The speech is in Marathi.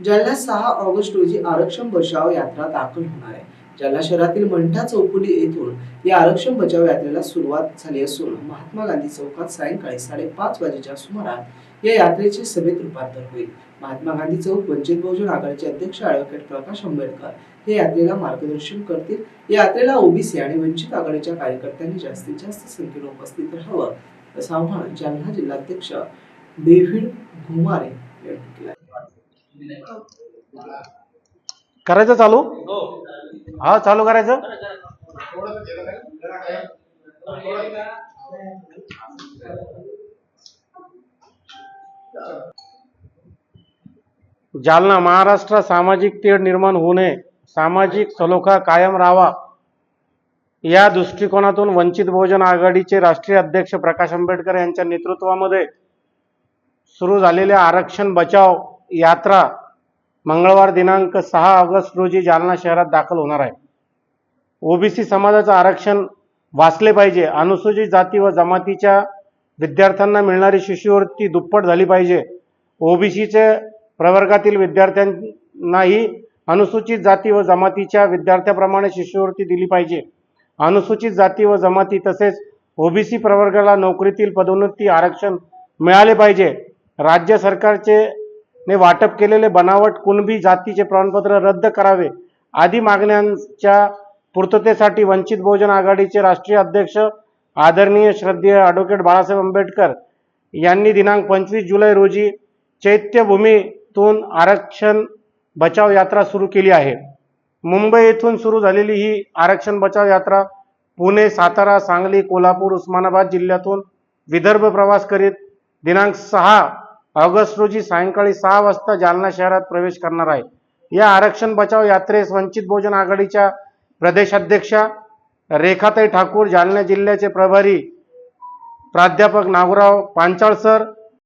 जालन्यात सहा ऑगस्ट रोजी आरक्षण बचाव यात्रा दाखल होणार आहे. जालना शहरातील मंठा चौफुली येथून या आरक्षण बचाव यात्रेला सुरुवात झाली असून महात्मा गांधी चौकात सायंकाळी साडेपाच वाजेच्या सुमारास या यात्रेचे सभेत रूपांतर होईल. महात्मा गांधी चौक वंचित बहुजन आघाडीचे अध्यक्ष ॲडव्होकेट प्रकाश आंबेडकर हे यात्रेला मार्गदर्शन करतील. या यात्रेला ओबीसी आणि वंचित आघाडीच्या कार्यकर्त्यांनी जास्तीत जास्त संख्येने उपस्थित राहावं असं आव्हान जालना जिल्हाध्यक्ष डेव्हिड घुमारे यांनी केलं करायचं चालू? हा. चालू करायचं? जालना महाराष्ट्र सामाजिक तेढ निर्माण होऊ नये. सामाजिक सलोखा कायम राहावा. या दृष्टिकोनातून वंचित बहुजन आघाडीचे राष्ट्रीय अध्यक्ष प्रकाश आंबेडकर यांच्या नेतृत्वामध्ये सुरू झालेल्या आरक्षण बचाव यात्रा मंगळवार दिनांक सहा ऑगस्ट रोजी जालना शहरात दाखल होणार आहे. ओबीसी समाजाचं आरक्षण वाचले पाहिजे. अनुसूचित जाती व जमातीच्या विद्यार्थ्यांना मिळणारी शिष्यवृत्ती दुप्पट झाली पाहिजे. ओबीसीचे प्रवर्गातील विद्यार्थ्यांनाही अनुसूचित जाती व जमातीच्या विद्यार्थ्याप्रमाणे शिष्यवृत्ती दिली पाहिजे. अनुसूचित जाती व जमाती तसेच ओबीसी प्रवर्गाला नोकरीतील पदोन्नती आरक्षण मिळाले पाहिजे. राज्य सरकारचे ने वाटप केलेले बनावट कुणबी जातीचे प्रमाणपत्र रद्द करावे. आदी मागण्यांच्या पूर्ततेसाठी वंचित बहुजन आघाडीचे राष्ट्रीय अध्यक्ष आदरणीय श्रद्धेय ॲडव्होकेट बाळासाहेब आंबेडकर यांनी दिनांक पंचवीस जुलै रोजी चैत्यभूमीतून आरक्षण बचाव यात्रा सुरू केली आहे. मुंबई येथून सुरू झालेली ही आरक्षण बचाव यात्रा पुणे सातारा सांगली कोल्हापूर उस्मानाबाद जिल्ह्यातून विदर्भ प्रवास करीत दिनांक सहा ऑगस्ट रोजी सायंकाळी सहा वाजता जालना शहरात प्रवेश करणार आहे. या आरक्षण बचाव यात्रेस वंचित बहुजन आघाडीच्या प्रदेशाध्यक्षा रेखाताई ठाकूर जालना जिल्ह्याचे प्रभारी प्राध्यापक नागोराव पांचाळ सर